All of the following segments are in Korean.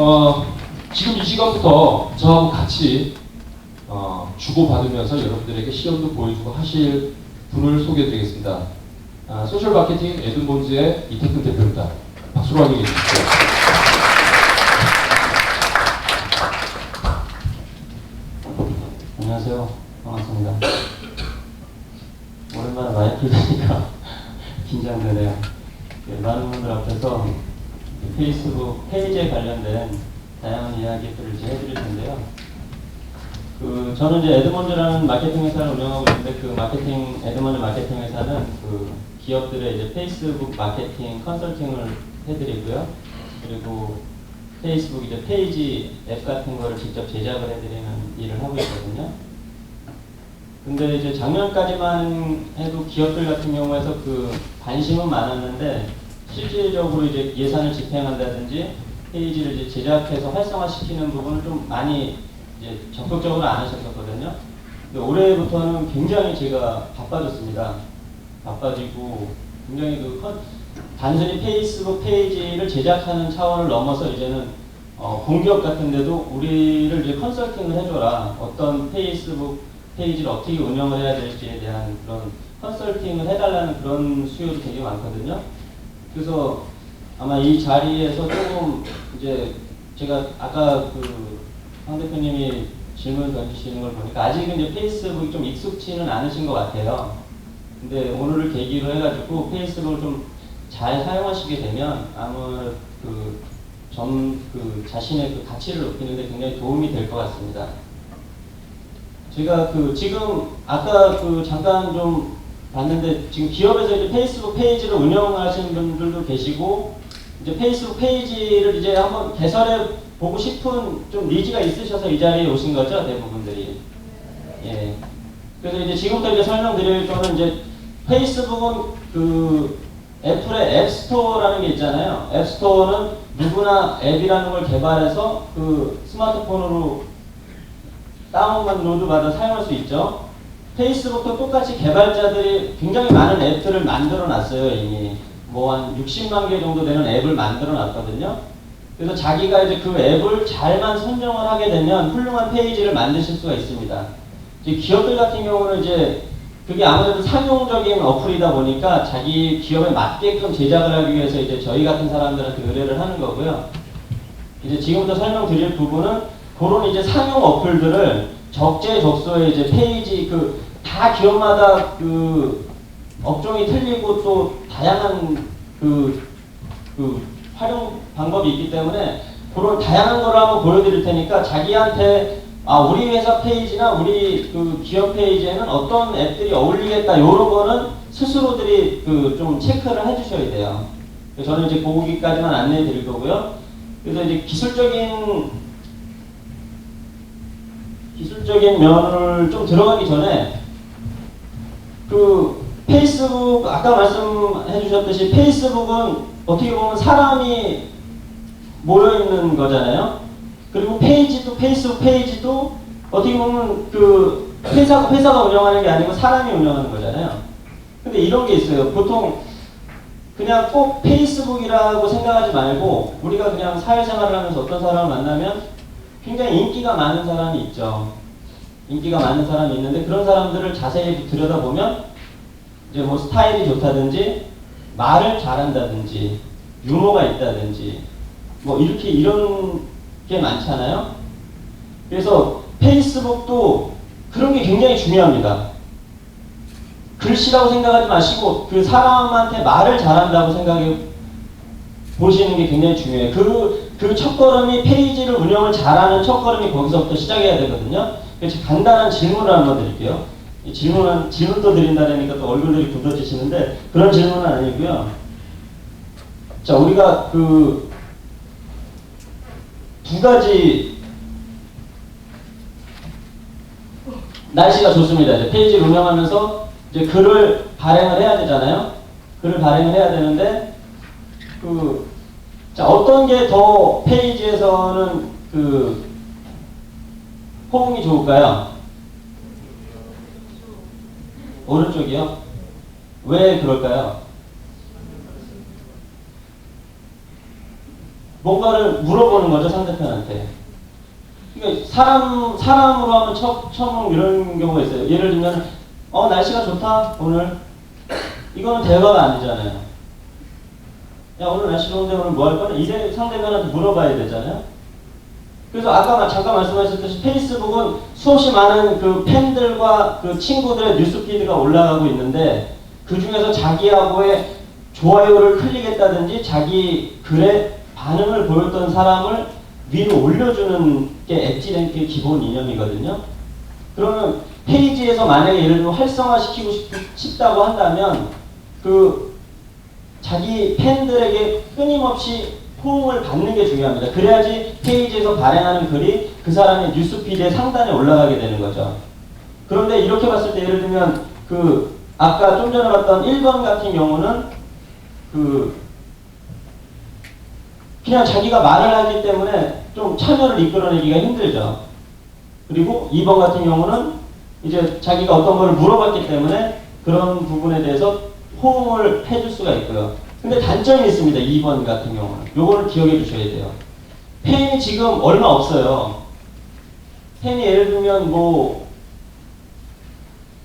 어, 지금 이 시간부터 저하고 같이 어, 주고받으면서 여러분들에게 시험도 보여주고 하실 분을 소개해드리겠습니다. 아, 소셜 마케팅 에드몬즈의 이태근 대표입니다. 박수로 환영해 주십시오. 안녕하세요. 반갑습니다. 오랜만에 마이크를 대니까 긴장되네요. 네, 많은 분들 앞에서 페이스북 페이지에 관련된 다양한 이야기들을 이제 해드릴 텐데요. 그 저는 이제 에드먼즈라는 마케팅 회사를 운영하고 있는데 그 마케팅 에드먼즈 마케팅 회사는 그 기업들의 이제 페이스북 마케팅 컨설팅을 해드리고요. 그리고 페이스북 이제 페이지 앱 같은 거를 직접 제작을 해드리는 일을 하고 있거든요. 근데 이제 작년까지만 해도 기업들 같은 경우에서 그 관심은 많았는데 실질적으로 이제 예산을 집행한다든지 페이지를 이제 제작해서 활성화시키는 부분을 좀 많이 이제 적극적으로 안 하셨었거든요. 근데 올해부터는 굉장히 제가 바빠졌습니다. 바빠지고 굉장히 그 컨, 단순히 페이스북 페이지를 제작하는 차원을 넘어서 이제는 어, 공기업 같은데도 우리를 이제 컨설팅을 해줘라. 어떤 페이스북 페이지를 어떻게 운영을 해야 될지에 대한 그런 컨설팅을 해달라는 그런 수요도 되게 많거든요. 그래서 아마 이 자리에서 조금 이제 제가 아까 그황 대표님이 질문 던지시는 걸 보니까 아직은 이제 페이스북이 좀 익숙치는 않으신 것 같아요. 근데 오늘을 계기로 해가지고 페이스북을 좀 잘 사용하시게 되면 아무래도 그점 그 자신의 그 가치를 높이는데 굉장히 도움이 될 것 같습니다. 제가 그 지금 아까 그 잠깐 좀 봤는데 지금 기업에서 이제 페이스북 페이지를 운영하시는 분들도 계시고 이제 페이스북 페이지를 이제 한번 개설해 보고 싶은 좀 니즈가 있으셔서 이 자리에 오신 거죠 대부분들이. 예. 그래서 이제 지금부터 이제 설명드릴 거는 이제 페이스북은 그 애플의 앱스토어라는 게 있잖아요. 앱스토어는 누구나 앱이라는 걸 개발해서 그 스마트폰으로 다운만 로드 받아 사용할 수 있죠. 페이스북도 똑같이 개발자들이 굉장히 많은 앱들을 만들어 놨어요, 이미. 뭐 한 60만 개 정도 되는 앱을 만들어 놨거든요. 그래서 자기가 이제 그 앱을 잘만 선정을 하게 되면 훌륭한 페이지를 만드실 수가 있습니다. 이제 기업들 같은 경우는 이제 그게 아무래도 상용적인 어플이다 보니까 자기 기업에 맞게끔 제작을 하기 위해서 이제 저희 같은 사람들한테 의뢰를 하는 거고요. 이제 지금부터 설명드릴 부분은 그런 이제 상용 어플들을 적재적소에 이제 페이지 그 다 기업마다 그 업종이 틀리고 또 다양한 그, 그 활용 방법이 있기 때문에 그런 다양한 거를 한번 보여드릴 테니까 자기한테 아 우리 회사 페이지나 우리 그 기업 페이지에는 어떤 앱들이 어울리겠다 이런 거는 스스로들이 그 좀 체크를 해주셔야 돼요. 저는 이제 거기까지만 안내해 드릴 거고요. 그래서 이제 기술적인 기술적인 면을 좀 들어가기 전에 그 페이스북 아까 말씀해 주셨듯이 페이스북은 어떻게 보면 사람이 모여 있는 거잖아요. 그리고 페이지도 페이스북 페이지도 어떻게 보면 그 회사 회사가 운영하는 게 아니고 사람이 운영하는 거잖아요. 근데 이런 게 있어요. 보통 그냥 꼭 페이스북이라고 생각하지 말고 우리가 그냥 사회생활을 하면서 어떤 사람을 만나면 굉장히 인기가 많은 사람이 있죠. 인기가 많은 사람이 있는데 그런 사람들을 자세히 들여다보면 이제 뭐 스타일이 좋다든지 말을 잘한다든지 유머가 있다든지 뭐 이렇게 이런 게 많잖아요. 그래서 페이스북도 그런 게 굉장히 중요합니다. 글씨라고 생각하지 마시고 그 사람한테 말을 잘한다고 생각해 보시는 게 굉장히 중요해요. 그, 그 첫걸음이 페이지를 운영을 잘하는 첫걸음이 거기서부터 시작해야 되거든요. 그래서 간단한 질문을 한번 드릴게요. 이 질문은, 질문도 드린다니까 또 얼굴들이 굳어지시는데 그런 질문은 아니고요. 자, 우리가 그 두 가지 날씨가 좋습니다. 이제 페이지를 운영하면서 이제 글을 발행을 해야 되잖아요. 글을 발행을 해야 되는데 그 자, 어떤 게 더 페이지에서는 그 호응이 좋을까요? 오른쪽이요? 왜 그럴까요? 뭔가를 물어보는 거죠 상대편한테. 그러니까 사람 사람으로 하면 처, 처음 이런 경우가 있어요. 예를 들면 어 날씨가 좋다 오늘 이거는 대화가 아니잖아요. 야 오늘 날씨 좋은데 오늘 뭐 할 거냐 이제 상대편한테 물어봐야 되잖아요. 그래서 아까 마- 잠깐 말씀하셨듯이 페이스북은 수없이 많은 그 팬들과 그 친구들의 뉴스 피드가 올라가고 있는데 그 중에서 자기하고의 좋아요를 클릭했다든지 자기 글에 반응을 보였던 사람을 위로 올려주는 게 엣지랭크의 기본 이념이거든요. 그러면 페이지에서 만약에 예를 들어 활성화시키고 싶, 싶다고 한다면 그 자기 팬들에게 끊임없이 호응을 받는 게 중요합니다. 그래야지 페이지에서 발행하는 글이 그 사람의 뉴스피드의 상단에 올라가게 되는 거죠. 그런데 이렇게 봤을 때 예를 들면 그 아까 좀 전에 봤던 1번 같은 경우는 그 그냥 자기가 말을 하기 때문에 좀 참여를 이끌어내기가 힘들죠. 그리고 2번 같은 경우는 이제 자기가 어떤 걸 물어봤기 때문에 그런 부분에 대해서 호응을 해줄 수가 있고요. 근데 단점이 있습니다. 2번 같은 경우는. 요거를 기억해 주셔야 돼요. 팬이 지금 얼마 없어요. 팬이 예를 들면 뭐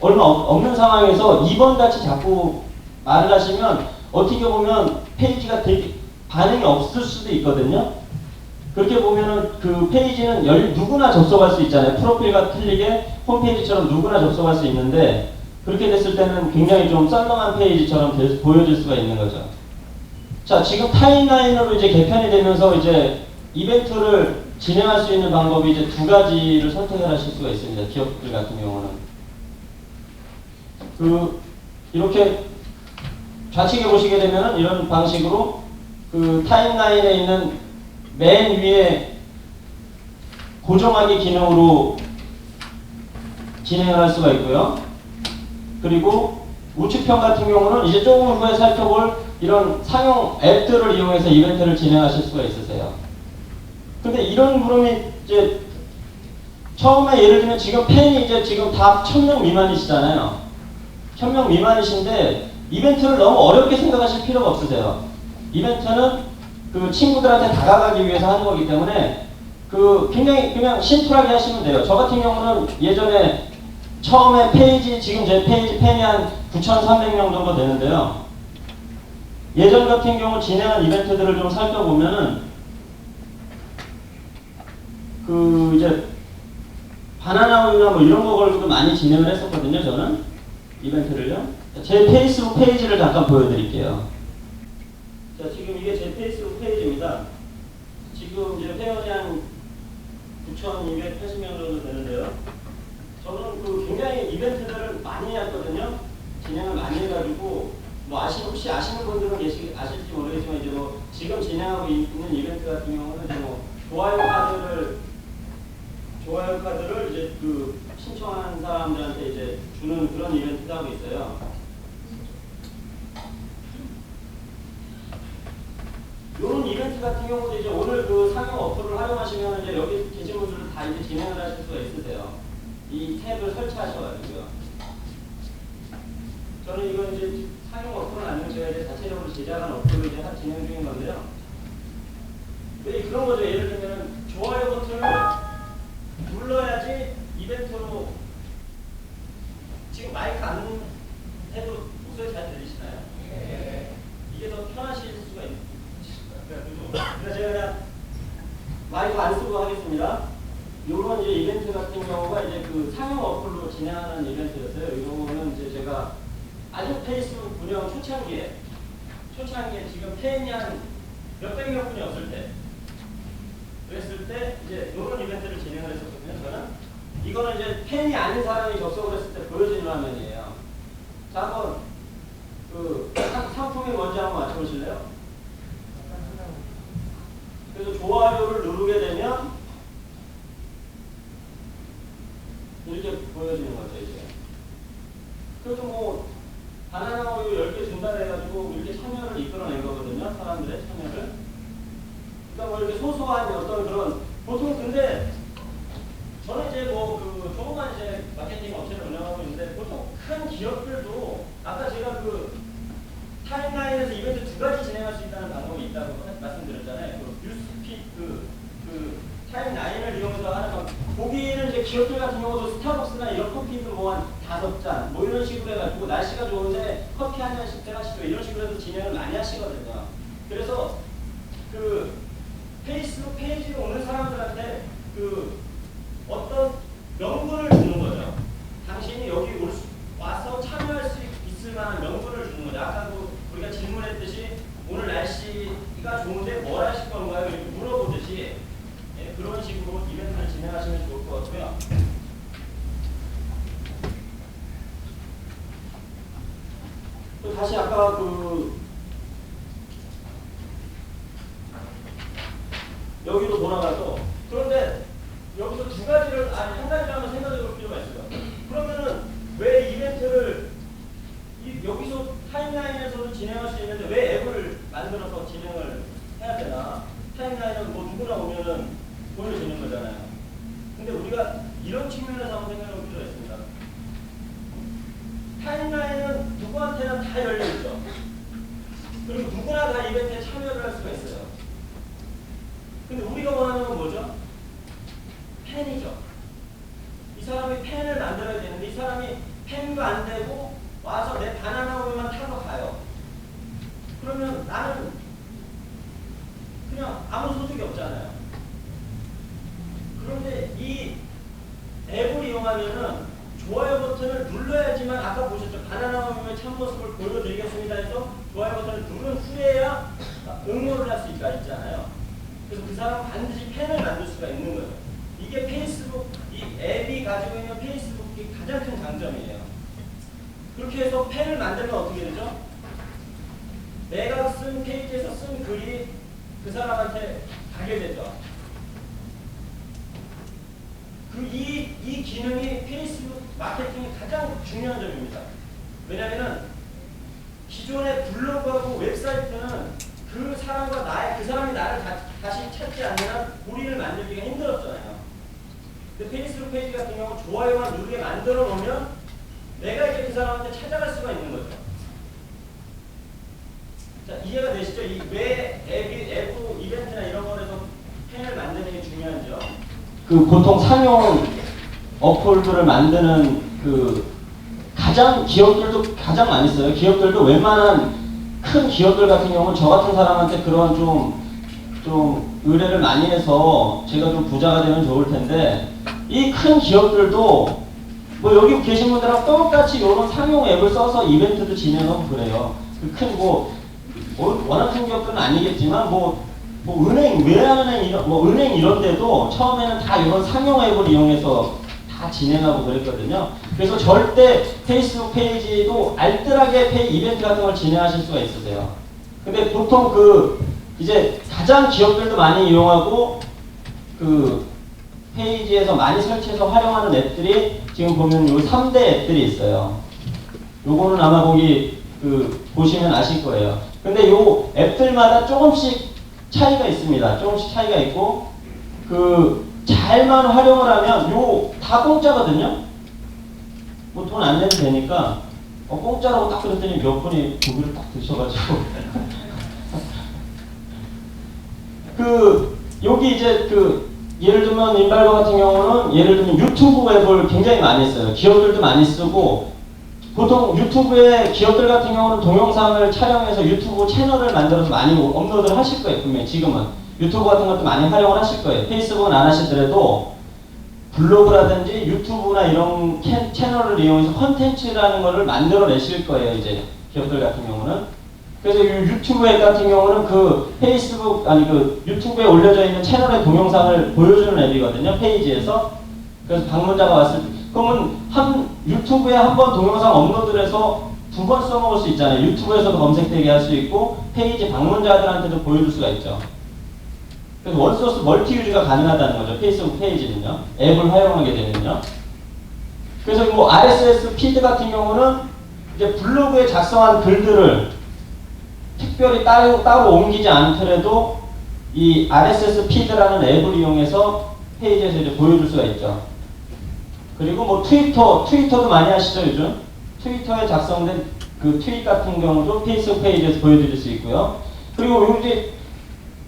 얼마 없- 없는 상황에서 2번 같이 자꾸 말을 하시면 어떻게 보면 페이지가 되게 반응이 없을 수도 있거든요. 그렇게 보면은 그 페이지는 열, 누구나 접속할 수 있잖아요. 프로필과 틀리게 홈페이지처럼 누구나 접속할 수 있는데 그렇게 됐을 때는 굉장히 좀 썰렁한 페이지처럼 될- 보여질 수가 있는 거죠. 자, 지금 타임라인으로 이제 개편이 되면서 이제 이벤트를 진행할 수 있는 방법이 이제 두 가지를 선택을 하실 수가 있습니다. 기업들 같은 경우는. 그, 이렇게 좌측에 보시게 되면 이런 방식으로 그 타임라인에 있는 맨 위에 고정하기 기능으로 진행을 할 수가 있고요. 그리고 우측편 같은 경우는 이제 조금 후에 살펴볼 이런 상용 앱들을 이용해서 이벤트를 진행하실 수가 있으세요. 근데 이런 물음이 이제 처음에 예를 들면 지금 팬이 이제 지금 다 1000명 미만이시잖아요. 1000명 미만이신데 이벤트를 너무 어렵게 생각하실 필요가 없으세요. 이벤트는 그 친구들한테 다가가기 위해서 하는 거기 때문에 그 굉장히 그냥 심플하게 하시면 돼요. 저 같은 경우는 예전에 처음에 페이지 지금 제 페이지 팬이 한 9,300명 정도 되는데요. 예전 같은 경우 진행한 이벤트들을 좀 살펴보면은 그 이제 바나나 우유나 뭐 이런 거 걸고도 많이 진행을 했었거든요. 저는 이벤트를요. 제 페이스북 페이지를 잠깐 보여드릴게요. 자 지금 이게 제 페이스북 페이지입니다. 지금 이제 회원이 한 9,280명 정도 되는데요. 저는 그 굉장히 이벤트들을 많이 했거든요. 진행을 많이 해가지고 뭐 아시 혹시 아시는 분들은 계시 아실지 모르겠지만 이제 뭐 지금 진행하고 있는 이벤트 같은 경우는 이제 뭐 좋아요 카드를 좋아요 카드를 이제 그 신청한 사람들한테 이제 주는 그런 이벤트도 하고 있어요. 이런 이벤트 같은 경우도 이제 오늘 그 상용 어플을 활용하시면 이제 여기 계신 분들은 다 이제 진행을 하실 수가 있으세요. 이 탭을 설치하셔가지고요. 저는 이건 이제 이제 자체적으로 제작한 어플을 이제 한 진행 중인 건데요. 왜 그런 거죠? 예를 들면 좋아요 버튼을 눌러야지 이벤트로 지금 마이크 안 해도 목소리 잘 들리시나요? 이게 더 편하실 수가 있 그래서 제가 그냥 마이크 안 쓰고 하겠습니다. 요런 이제 이벤트 같은 경우가 이제 그 상용 어플로 진행하는 이벤트였어요. 이 경우는 이제 제가 아주 페이스북 운영 초창기에 초창기에 지금 팬이 한 몇백 명 분이 없을 때 그랬을 때 이제 이런 이벤트를 진행을 했었거든요. 저는 이거는 이제 팬이 아닌 사람이 접속을 했을 때 보여지는 화면이에요. 자 한번 그 상- 상품이 뭔지 한번 맞춰보실래요? 그래서 좋아요를 누르게 되면 이렇게 보여지는 거죠 이제. 그래서 뭐 바나나 우유 10개 준다 해가지고 이렇게 참여를 이끌어낸 거거든요. 사람들의 참여를. 그러니까 뭐 이렇게 소소한 어떤 그런 보통 근데 저는 이제 뭐 나는 그냥 아무 소득이 없잖아요. 그런데 이 앱을 이용하면은 좋아요 버튼을 눌러야지만 아까 보셨죠? 바나나 우유의 참모습을 보여드리겠습니다 해서 좋아요 버튼을 누른 후에야 응모를 할수 있잖아요. 그래서 그 사람은 반드시 펜을 만들 수가 있는 거죠. 이게 페이스북, 이 앱이 가지고 있는 페이스북의 가장 큰 장점이에요. 그렇게 해서 펜을 만들면 어떻게 되죠? 내가 쓴 페이지에서 쓴 글이 그 사람한테 가게 되죠. 그이 이 기능이 페이스북 마케팅의 가장 중요한 점입니다. 왜냐하면 기존의 블로그하고 웹사이트는 그 사람과 나의 그 사람이 나를 다, 다시 찾지 않는 한 고리를 만들기가 힘들었잖아요. 근데 페이스북 페이지 같은 경우 좋아요만 누르게 만들어 놓으면 내가 이제 그 사람한테 찾아갈 수가 있는 거죠. 자 이해가 되시죠? 이왜앱 이벤트나 이런 거에서 펜을 만드는 게 중요한지요. 그 보통 상용 어플들을 만드는 그 가장 기업들도 가장 많이 써요. 기업들도 웬만한 큰 기업들 같은 경우는 저 같은 사람한테 그런 좀, 좀 의뢰를 많이 해서 제가 좀 부자가 되면 좋을 텐데 이 큰 기업들도 뭐 여기 계신 분들하고 똑같이 이런 상용 앱을 써서 이벤트도 진행하고 그래요. 그 큰 뭐, 뭐 워낙 큰 기업들은 아니겠지만 뭐, 뭐 은행, 외환은행 이런 뭐 은행 이런 데도 처음에는 다 이런 상용 앱을 이용해서 다 진행하고 그랬거든요. 그래서 절대 페이스북 페이지도 알뜰하게 페이 이벤트 같은 걸 진행하실 수가 있으세요. 근데 보통 그 이제 가장 기업들도 많이 이용하고 그 페이지에서 많이 설치해서 활용하는 앱들이 지금 보면 요 3대 앱들이 있어요. 요거는 아마 거기 그 보시면 아실 거예요. 근데 요 앱들마다 조금씩 차이가 있습니다. 조금씩 차이가 있고 그 잘만 활용을 하면 요 다 공짜거든요. 뭐 돈 안 내도 되니까 어, 공짜라고 딱 그랬더니 몇 분이 고기를 딱 드셔가지고 그 여기 이제 그 예를 들면 인발과 같은 경우는 예를 들면 유튜브 앱을 굉장히 많이 써요. 기업들도 많이 쓰고 보통 유튜브에 기업들 같은 경우는 동영상을 촬영해서 유튜브 채널을 만들어서 많이 업로드를 하실 거예요. 분명히 지금은 유튜브 같은 것도 많이 활용을 하실 거예요. 페이스북은 안 하시더라도 블로그라든지 유튜브나 이런 캐, 채널을 이용해서 컨텐츠라는 거를 만들어내실 거예요. 이제 기업들 같은 경우는. 그래서 이 유튜브 앱 같은 경우는 그 페이스북 아니 그 유튜브에 올려져 있는 채널의 동영상을 보여주는 앱이거든요. 페이지에서. 그래서 방문자가 왔을 때 그러면 한 유튜브에 한 번 동영상 업로드를 해서 두 번 써먹을 수 있잖아요. 유튜브에서도 검색되게 할 수 있고 페이지 방문자들한테도 보여줄 수가 있죠. 그래서 원소스 멀티 유즈가 가능하다는 거죠. 페이스북 페이지는요. 앱을 활용하게 되면요. 그래서 뭐 RSS 피드 같은 경우는 이제 블로그에 작성한 글들을 특별히 따로, 따로 옮기지 않더라도 이 RSS 피드라는 앱을 이용해서 페이지에서 이제 보여줄 수가 있죠. 그리고 뭐 트위터, 트위터도 많이 하시죠, 요즘? 트위터에 작성된 그 트윗 같은 경우도 페이스북 페이지에서 보여드릴 수 있고요. 그리고 요즘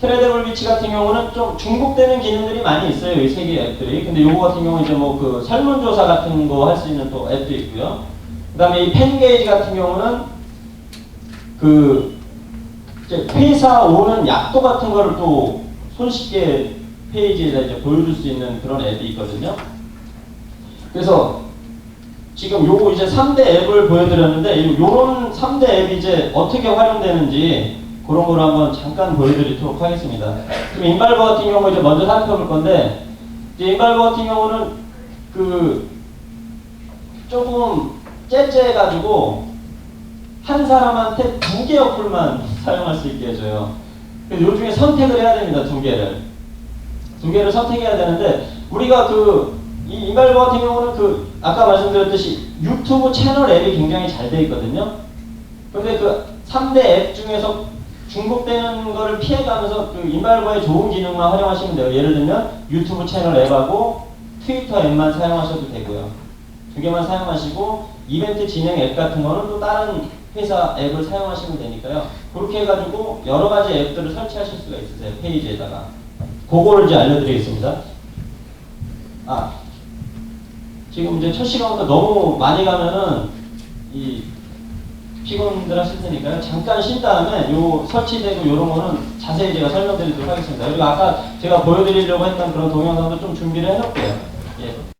트레드블 비치 같은 경우는 좀 중복되는 기능들이 많이 있어요. 이 세 개 앱들이. 근데 요거 같은 경우는 이제 뭐 그 설문조사 같은 거 할 수 있는 또 앱도 있고요. 그 다음에 이 펜게이지 같은 경우는 그 회사 오는 약도 같은 거를 또 손쉽게 페이지에다 이제 보여줄 수 있는 그런 앱이 있거든요. 그래서 지금 요거 이제 3대 앱을 보여드렸는데 이- 요런 3대 앱이 이제 어떻게 활용되는지 그런 걸 한번 잠깐 보여드리도록 하겠습니다. 지금 인발버 같은 경우 이제 먼저 살펴볼 건데 인발버 같은 경우는 그 조금 째째해가지고 한 사람한테 두 개 어플만 사용할 수 있게 해줘요. 요 중에 선택을 해야 됩니다. 두 개를. 두 개를 선택해야 되는데 우리가 그 이 이발버 같은 경우는 그 아까 말씀드렸듯이 유튜브 채널 앱이 굉장히 잘 돼 있거든요. 근데 그 3대 앱 중에서 중복되는 거를 피해가면서 그 인발버의 좋은 기능만 활용하시면 돼요. 예를 들면 유튜브 채널 앱하고 트위터 앱만 사용하셔도 되고요. 두 개만 사용하시고 이벤트 진행 앱 같은 거는 또 다른 회사 앱을 사용하시면 되니까요. 그렇게 해가지고 여러 가지 앱들을 설치하실 수가 있으세요. 페이지에다가. 그거를 이제 알려드리겠습니다. 아, 지금 이제 첫 시간부터 너무 많이 가면은 이 피곤들 하실 테니까요. 잠깐 쉰 다음에 요 설치되고 이런 거는 자세히 제가 설명드리도록 하겠습니다. 그리고 아까 제가 보여드리려고 했던 그런 동영상도 좀 준비를 해놓을게요. 예.